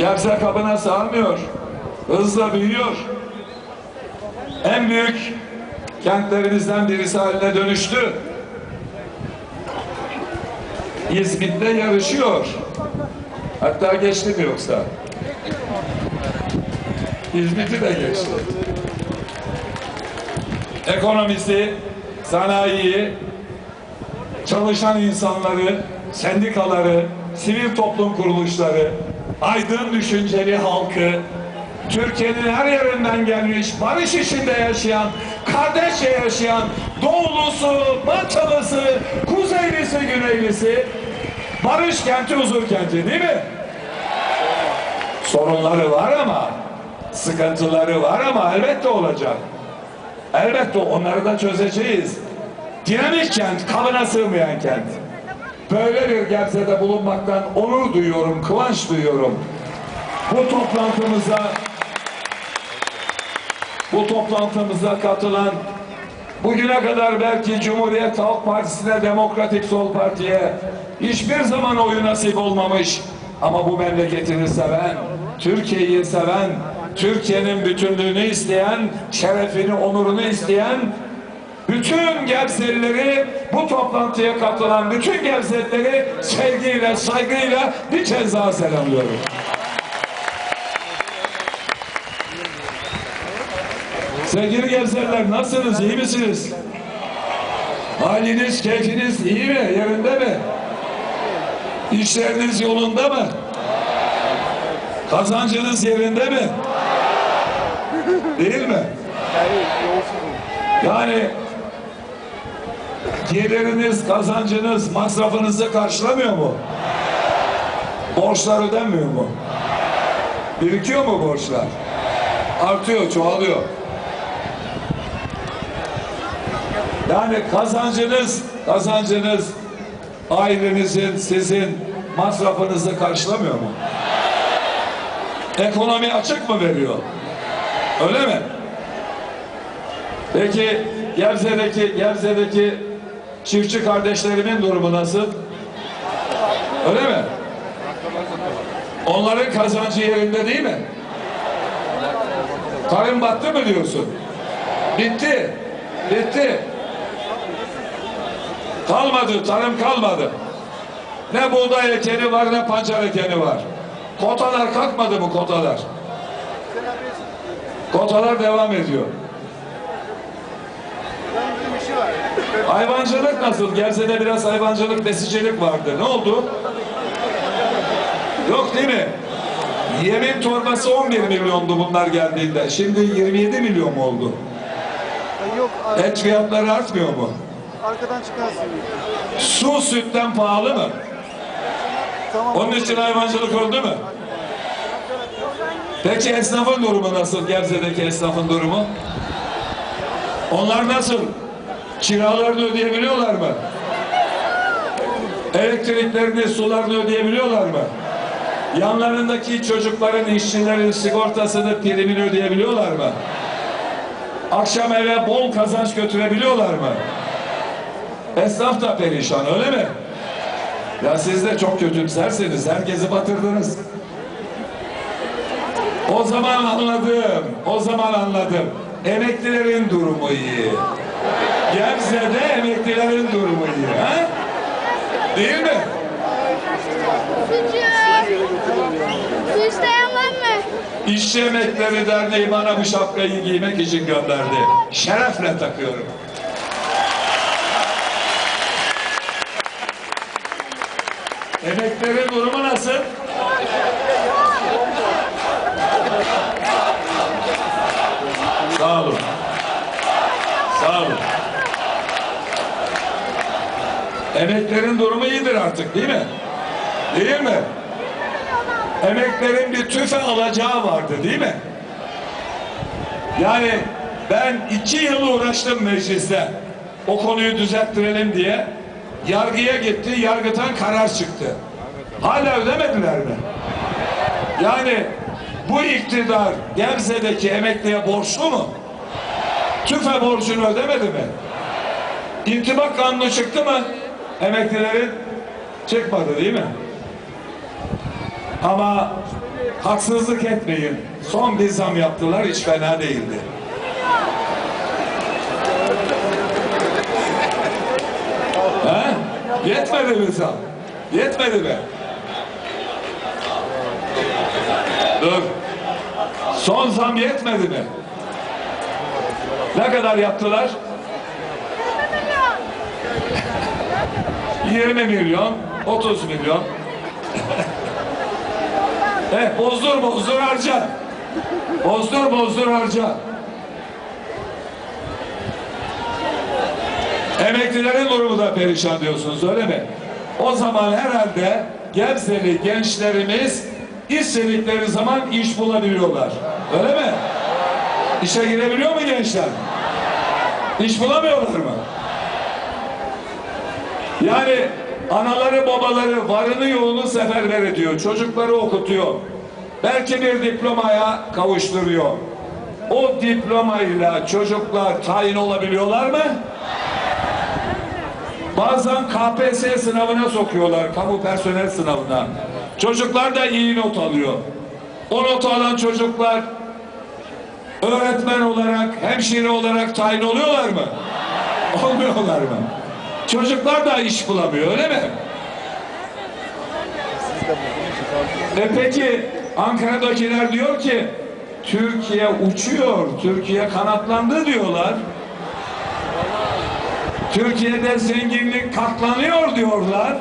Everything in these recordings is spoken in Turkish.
Gebze kabına sığamıyor. Hızla büyüyor. En büyük kentlerimizden birisi haline dönüştü. İzmit'te yarışıyor. Hatta geçti mi yoksa? İzmit'i de geçti. Ekonomisi, sanayiyi, çalışan insanları, sendikaları, sivil toplum kuruluşları, aydın düşünceli halkı, Türkiye'nin her yerinden gelmiş, barış içinde yaşayan, kardeşçe yaşayan, doğulusu, batılısı, kuzeylisi, güneylisi, barış kenti, huzur kenti değil mi? Sorunları var ama, sıkıntıları var ama elbette olacak. Elbette onları da çözeceğiz. Dinamik kent, kabına sığmayan kent. Böyle bir Gebze'de bulunmaktan onur duyuyorum, kıvanç duyuyorum. Bu toplantımıza bu toplantımıza katılan bugüne kadar belki Cumhuriyet Halk Partisi'ne, Demokratik Sol Parti'ye hiçbir zaman oyu nasip olmamış ama bu memleketini seven, Türkiye'yi seven, Türkiye'nin bütünlüğünü isteyen, şerefini, onurunu isteyen bütün Gebzelileri, bu toplantıya katılan bütün Gebzelileri sevgiyle, saygıyla bir kez daha selamlıyorum. Sevgili Gebzeliler nasılsınız, iyi misiniz? Haliniz, keyfiniz iyi mi, yerinde mi? İşleriniz yolunda mı? Kazancınız yerinde mi? Değil mi? Yani geliriniz, kazancınız, masrafınızı karşılamıyor mu? Borçlar ödenmiyor mu? Birikiyor mu borçlar? Artıyor, çoğalıyor. Yani kazancınız, kazancınız ailenizin, sizin masrafınızı karşılamıyor mu? Ekonomi açık mı veriyor? Öyle mi? Peki Gebze'deki Gebze'deki çiftçi kardeşlerimin durumu nasıl? Öyle mi? Onların kazancı yerinde değil mi? Tarım battı mı diyorsun? Bitti. Bitti. Kalmadı, tarım kalmadı. Ne buğday ekeni var ne pancar ekeni var. Kotalar kalkmadı mı kotalar? Kotalar devam ediyor. Hayvancılık nasıl? Gebze'de biraz hayvancılık, besicilik vardı. Ne oldu? Yok değil mi? Yemin torbası 11 milyondu bunlar geldiğinde. Şimdi 27 milyon mu oldu? Yok Et fiyatları artmıyor mu? arkadan çıkarsın. Su sütten pahalı mı? Tamam. Onun için hayvancılık öldü mü? Peki esnafın durumu nasıl? Gebze'deki esnafın durumu? Onlar nasıl? Kiralarını ödeyebiliyorlar mı? Elektriklerini, sularını ödeyebiliyorlar mı? Yanlarındaki çocukların, işçilerin sigortasını, primini ödeyebiliyorlar mı? Akşam eve bol kazanç götürebiliyorlar mı? Esnaf da perişan öyle mi? Ya siz de çok kötümserseniz herkesi batırdınız. O zaman anladım, o zaman anladım. Emeklilerin durumu iyi. Gebze'de emeklilerin durumu iyi. Ha? Değil mi? Sucu. Su isteyen var mı? İşçi Emekleri Derneği bana bu şapkayı giymek için gönderdi. Şerefle takıyorum. Emeklerin durumu nasıl? Sağ olun. Sağ olun. Emeklerin durumu iyidir artık değil mi? Değil mi? Emeklerin bir tüfe alacağı vardı değil mi? Yani ben iki yıl uğraştım mecliste o konuyu düzelttirelim diye. Yargıya gitti, yargıtan karar çıktı. Hala ödemediler mi? Yani bu iktidar Gebze'deki emekliye borçlu mu? TÜFE borcunu ödemedi mi? İntibak kanunu çıktı mı? Emeklilerin çıkmadı değil mi? Ama haksızlık etmeyin. Son bir zam yaptılar hiç fena değildi. He? Yetmedi mi zam? Yetmedi mi? Dur. Son zam yetmedi mi? Ne kadar yaptılar? 20 milyon, 30 milyon. eh, bozdur bozdur harca. Bozdur bozdur harca. Emeklilerin durumu da perişan diyorsunuz öyle mi? O zaman herhalde Gebzeli gençlerimiz istedikleri zaman iş bulabiliyorlar. Öyle mi? İşe girebiliyor mu gençler? İş bulamıyorlar mı? Yani anaları babaları varını yoğunu seferber ediyor. Çocukları okutuyor. Belki bir diplomaya kavuşturuyor. O diplomayla çocuklar tayin olabiliyorlar mı? Bazen KPSS sınavına sokuyorlar, kamu personel sınavına. Çocuklar da iyi not alıyor. O notu alan çocuklar öğretmen olarak, hemşire olarak tayin oluyorlar mı? Olmuyorlar mı? Çocuklar da iş bulamıyor öyle mi? E peki Ankara'dakiler diyor ki Türkiye uçuyor, Türkiye kanatlandı diyorlar. Türkiye'de zenginlik katlanıyor diyorlar.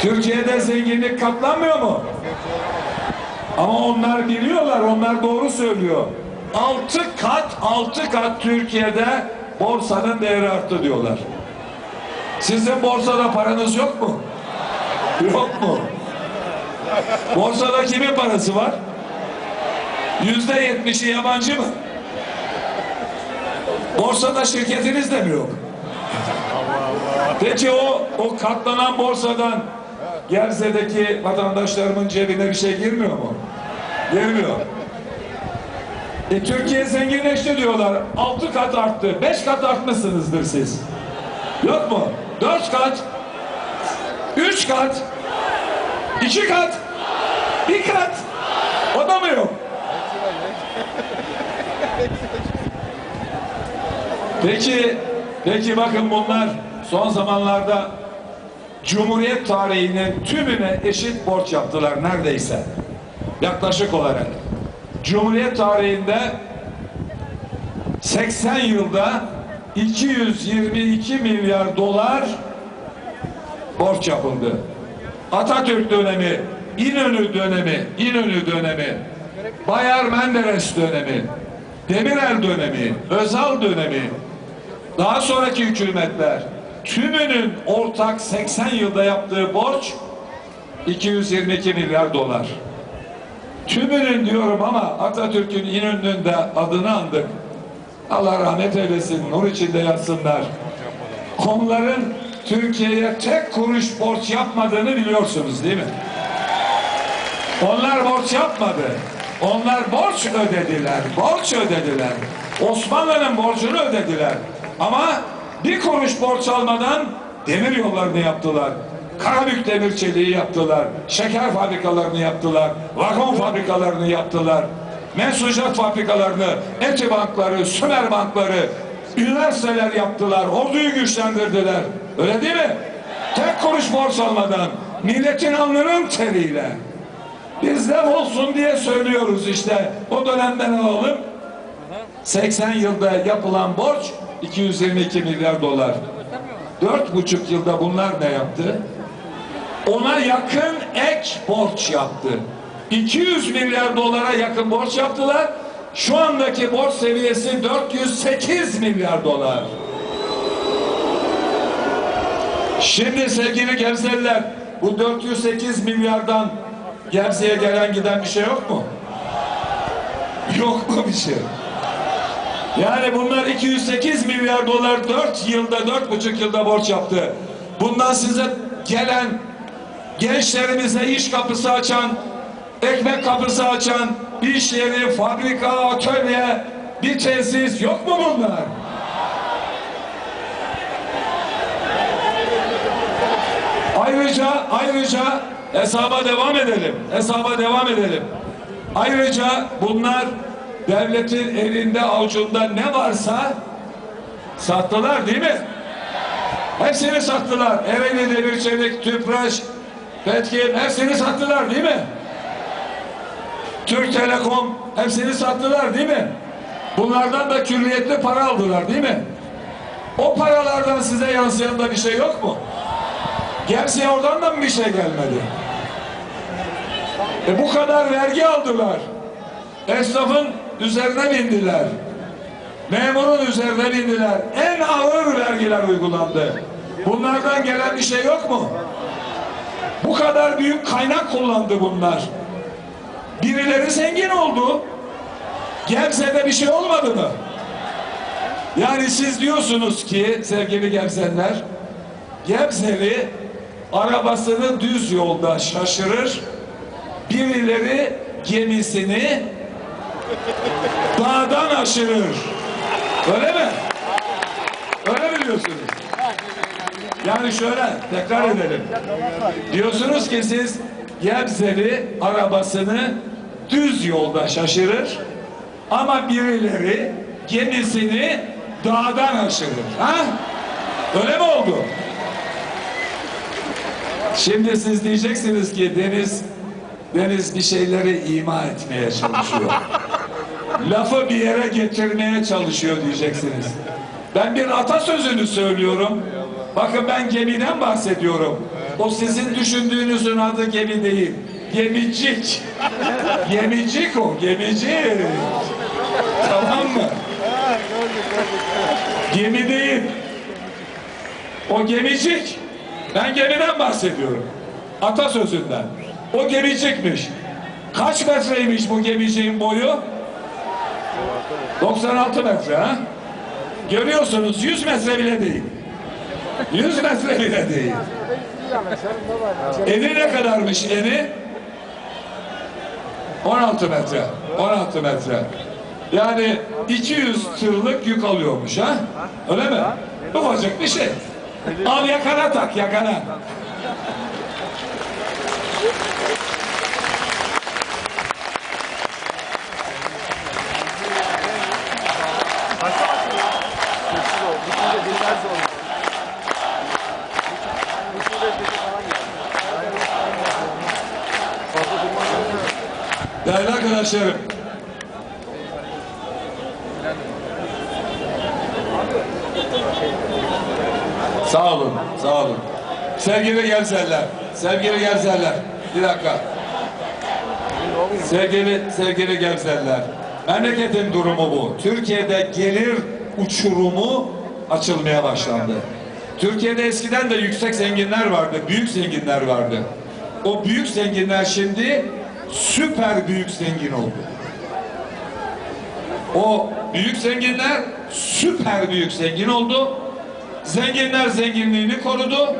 Türkiye'de zenginlik katlanmıyor mu? Ama onlar biliyorlar, onlar doğru söylüyor. Altı kat, altı kat Türkiye'de borsanın değeri arttı diyorlar. Sizin borsada paranız yok mu? Yok mu? Borsada kimin parası var? Yüzde yetmişi yabancı mı? Borsada şirketiniz de mi yok? Peki o, o katlanan borsadan Gebze'deki vatandaşlarımın cebine bir şey girmiyor mu? Girmiyor. E, Türkiye zenginleşti diyorlar. Altı kat arttı. Beş kat artmışsınızdır siz. Yok mu? Dört kat. Üç kat. iki kat. Bir kat. O da mı yok? Peki, peki bakın bunlar son zamanlarda Cumhuriyet tarihinin tümüne eşit borç yaptılar neredeyse. Yaklaşık olarak. Cumhuriyet tarihinde 80 yılda 222 milyar dolar borç yapıldı. Atatürk dönemi, İnönü dönemi, İnönü dönemi, Bayar Menderes dönemi, Demirel dönemi, Özal dönemi, daha sonraki hükümetler tümünün ortak 80 yılda yaptığı borç 222 milyar dolar. Tümünün diyorum ama Atatürk'ün İnönü'nün de adını andık. Allah rahmet eylesin, nur içinde yatsınlar. Onların Türkiye'ye tek kuruş borç yapmadığını biliyorsunuz değil mi? Onlar borç yapmadı. Onlar borç ödediler, borç ödediler. Osmanlı'nın borcunu ödediler. Ama bir kuruş borç almadan demir yollarını yaptılar. Karabük demir çeliği yaptılar. Şeker fabrikalarını yaptılar. Vagon fabrikalarını yaptılar. Mensucat fabrikalarını, eti bankları, sümer bankları, üniversiteler yaptılar. Orduyu güçlendirdiler. Öyle değil mi? Tek kuruş borç almadan, milletin alnının teriyle. Bizden olsun diye söylüyoruz işte. O dönemden alalım. 80 yılda yapılan borç 222 milyar dolar. Dört buçuk yılda bunlar ne yaptı? Ona yakın ek borç yaptı. 200 milyar dolara yakın borç yaptılar. Şu andaki borç seviyesi 408 milyar dolar. Şimdi sevgili Gebzeliler bu 408 milyardan Gebze'ye gelen giden bir şey yok mu? Yok mu bir şey? Yani bunlar 208 milyar dolar 4 yılda 4,5 yılda borç yaptı. Bundan size gelen gençlerimize iş kapısı açan, ekmek kapısı açan, iş yeri, fabrika, atölye, bir tesis yok mu bunlar? Ayrıca ayrıca hesaba devam edelim. Hesaba devam edelim. Ayrıca bunlar devletin elinde avucunda ne varsa sattılar değil mi? Hepsini sattılar. Ereğli Demir Çelik, Tüpraş, Petkim hepsini sattılar değil mi? Türk Telekom hepsini sattılar değil mi? Bunlardan da külliyetli para aldılar değil mi? O paralardan size yansıyan da bir şey yok mu? Gerçi oradan da mı bir şey gelmedi? E bu kadar vergi aldılar. Esnafın üzerine bindiler. Memurun üzerine bindiler. En ağır vergiler uygulandı. Bunlardan gelen bir şey yok mu? Bu kadar büyük kaynak kullandı bunlar. Birileri zengin oldu. Gebze'de bir şey olmadı mı? Yani siz diyorsunuz ki sevgili Gebzenler, Gebzeli arabasını düz yolda şaşırır, birileri gemisini dağdan aşırır. Öyle mi? Öyle mi diyorsunuz? Yani şöyle tekrar edelim. Diyorsunuz ki siz Gebzeli arabasını düz yolda şaşırır ama birileri gemisini dağdan aşırır. Ha? Öyle mi oldu? Şimdi siz diyeceksiniz ki Deniz Deniz bir şeyleri ima etmeye çalışıyor. Lafı bir yere getirmeye çalışıyor diyeceksiniz. Ben bir atasözünü söylüyorum. Bakın ben gemiden bahsediyorum. O sizin düşündüğünüzün adı gemi değil. Gemicik. Gemicik o, gemicik. Tamam mı? Gemi değil. O gemicik. Ben gemiden bahsediyorum. Atasözünden. O gemicikmiş. Kaç metreymiş bu gemiciğin boyu? 96 metre ha? Görüyorsunuz 100 metre bile değil. 100 metre bile değil. Eni ne kadarmış eni? 16 metre. 16 metre. Yani 200 tırlık yük alıyormuş ha? Öyle mi? Ufacık bir şey. Al yakana tak yakana. Arkadaşlarım. Sağ olun, sağ olun. Sevgili Gerserler, sevgili Gerserler. Bir dakika. Sevgili, sevgili Gerserler. Memleketin durumu bu. Türkiye'de gelir uçurumu açılmaya başlandı. Türkiye'de eskiden de yüksek zenginler vardı, büyük zenginler vardı. O büyük zenginler şimdi süper büyük zengin oldu. O büyük zenginler süper büyük zengin oldu. Zenginler zenginliğini korudu.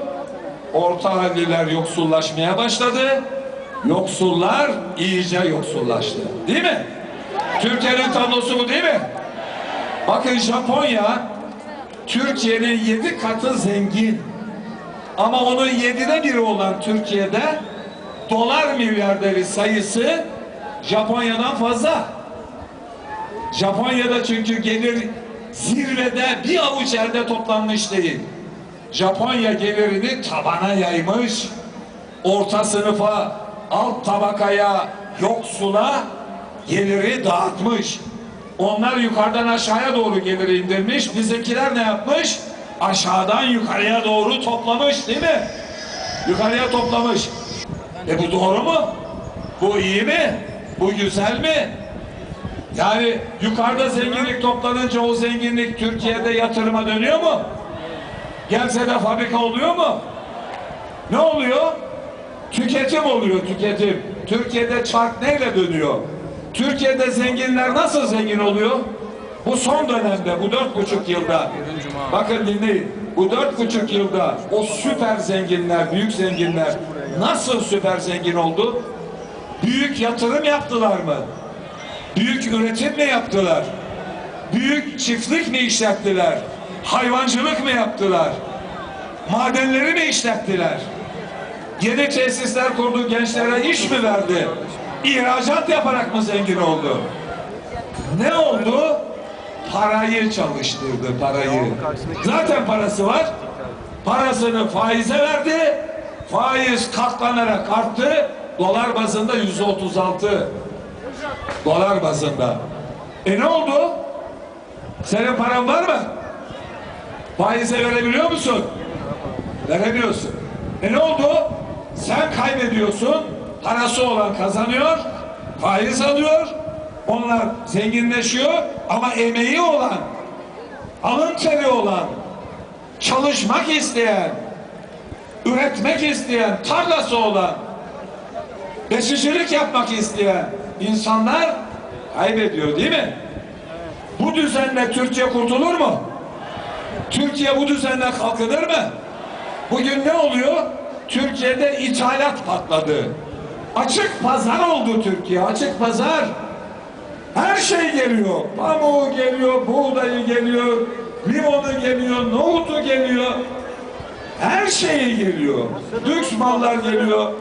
Orta halliler yoksullaşmaya başladı. Yoksullar iyice yoksullaştı. Değil mi? Türkiye'nin tablosu bu değil mi? Bakın Japonya Türkiye'nin yedi katı zengin. Ama onun yedide biri olan Türkiye'de dolar milyarderi sayısı Japonya'dan fazla. Japonya'da çünkü gelir zirvede bir avuç elde toplanmış değil. Japonya gelirini tabana yaymış. Orta sınıfa, alt tabakaya, yoksula geliri dağıtmış. Onlar yukarıdan aşağıya doğru geliri indirmiş. Bizimkiler ne yapmış? Aşağıdan yukarıya doğru toplamış değil mi? Yukarıya toplamış. E bu doğru mu? Bu iyi mi? Bu güzel mi? Yani yukarıda zenginlik toplanınca o zenginlik Türkiye'de yatırıma dönüyor mu? Gelse de fabrika oluyor mu? Ne oluyor? Tüketim oluyor tüketim. Türkiye'de çark neyle dönüyor? Türkiye'de zenginler nasıl zengin oluyor? Bu son dönemde, bu dört buçuk yılda. Bakın dinleyin. Bu dört buçuk yılda o süper zenginler, büyük zenginler nasıl süper zengin oldu? Büyük yatırım yaptılar mı? Büyük üretim mi yaptılar? Büyük çiftlik mi işlettiler? Hayvancılık mı yaptılar? Madenleri mi işlettiler? Yeni tesisler kurdu, gençlere iş mi verdi? İhracat yaparak mı zengin oldu? Ne oldu? Parayı çalıştırdı, parayı. Zaten parası var. Parasını faize verdi. Faiz katlanarak arttı. Dolar bazında yüzde otuz altı. Dolar bazında. E ne oldu? Senin paran var mı? Faize verebiliyor musun? Veremiyorsun. E ne oldu? Sen kaybediyorsun. Parası olan kazanıyor. Faiz alıyor. Onlar zenginleşiyor. Ama emeği olan, alın teri olan, çalışmak isteyen, üretmek isteyen, tarlası olan, besicilik yapmak isteyen insanlar kaybediyor değil mi? Bu düzenle Türkiye kurtulur mu? Türkiye bu düzenle kalkınır mı? Bugün ne oluyor? Türkiye'de ithalat patladı. Açık pazar oldu Türkiye, açık pazar. Her şey geliyor. Pamuğu geliyor, buğdayı geliyor, limonu geliyor, nohutu geliyor. Her şeyi geliyor. Lüks mallar geliyor.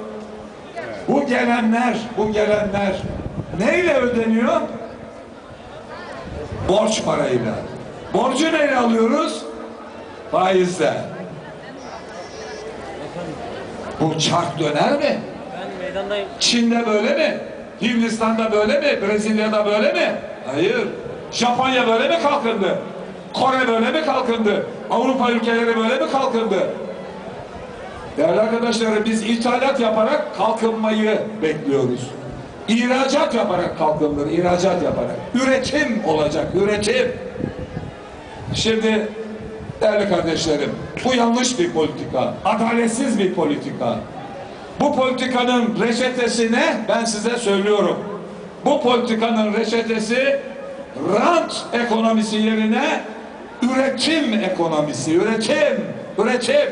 Bu gelenler, bu gelenler neyle ödeniyor? Borç parayla. Borcu neyle alıyoruz? Faizle. Bu çark döner mi? Çin'de böyle mi? Hindistan'da böyle mi? Brezilya'da böyle mi? Hayır. Japonya böyle mi kalkındı? Kore böyle mi kalkındı? Avrupa ülkeleri böyle mi kalkındı? Değerli arkadaşlarım biz ithalat yaparak kalkınmayı bekliyoruz. İhracat yaparak kalkınılır, ihracat yaparak. Üretim olacak, üretim. Şimdi değerli kardeşlerim, bu yanlış bir politika, adaletsiz bir politika. Bu politikanın reçetesi ne? Ben size söylüyorum. Bu politikanın reçetesi rant ekonomisi yerine üretim ekonomisi, üretim, üretim.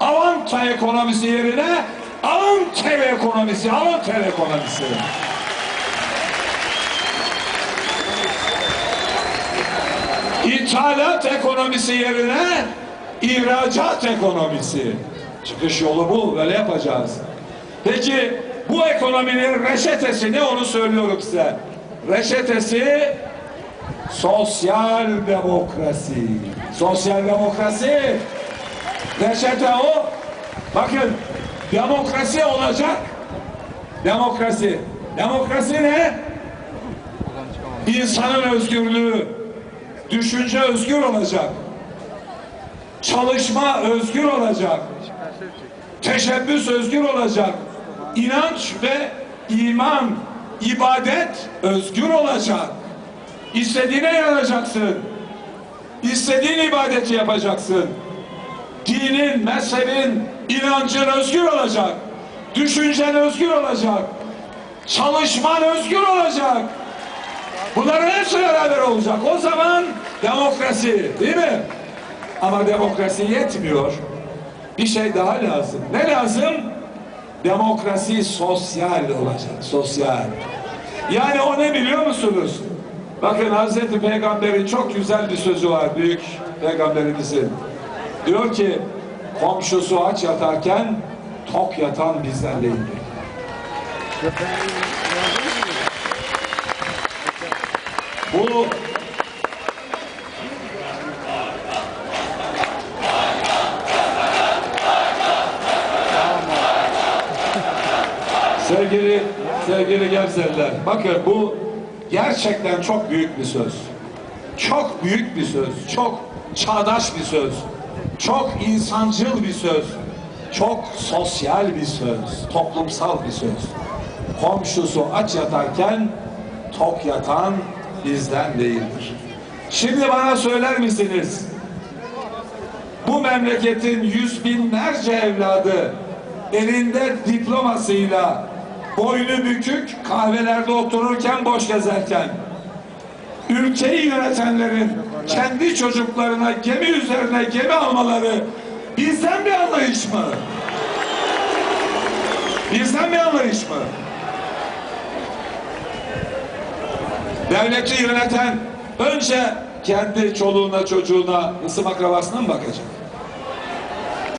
Avanta ekonomisi yerine alın teri ekonomisi, alın teri ekonomisi. İthalat ekonomisi yerine ihracat ekonomisi. Çıkış yolu bu, böyle yapacağız. Peki bu ekonominin reçetesi ne onu söylüyorum size. Reçetesi sosyal demokrasi. Sosyal demokrasi. Reçete o. Bakın demokrasi olacak. Demokrasi. Demokrasi ne? İnsanın özgürlüğü. Düşünce özgür olacak. Çalışma özgür olacak. Teşebbüs özgür olacak. İnanç ve iman, ibadet özgür olacak. İstediğine inanacaksın. İstediğin ibadeti yapacaksın. Dinin, mezhebin, inancın özgür olacak. Düşüncen özgür olacak. Çalışman özgür olacak. Bunların hepsi beraber olacak. O zaman demokrasi değil mi? Ama demokrasi yetmiyor. Bir şey daha lazım. Ne lazım? Demokrasi sosyal olacak. Sosyal. Yani o ne biliyor musunuz? Bakın Hazreti Peygamber'in çok güzel bir sözü var. Büyük peygamberimizin. Diyor ki komşusu aç yatarken tok yatan bizden değildir. Bu Sevgili sevgili Gevzeliler, bakın bu gerçekten çok büyük bir söz. Çok büyük bir söz, çok çağdaş bir söz, çok insancıl bir söz, çok sosyal bir söz, toplumsal bir söz. Komşusu aç yatarken tok yatan bizden değildir. Şimdi bana söyler misiniz? Bu memleketin yüz binlerce evladı elinde diplomasıyla boynu bükük kahvelerde otururken boş gezerken ülkeyi yönetenlerin kendi çocuklarına gemi üzerine gemi almaları bizden bir anlayış mı? Bizden bir anlayış mı? Devleti yöneten önce kendi çoluğuna çocuğuna ısım akrabasına mı bakacak?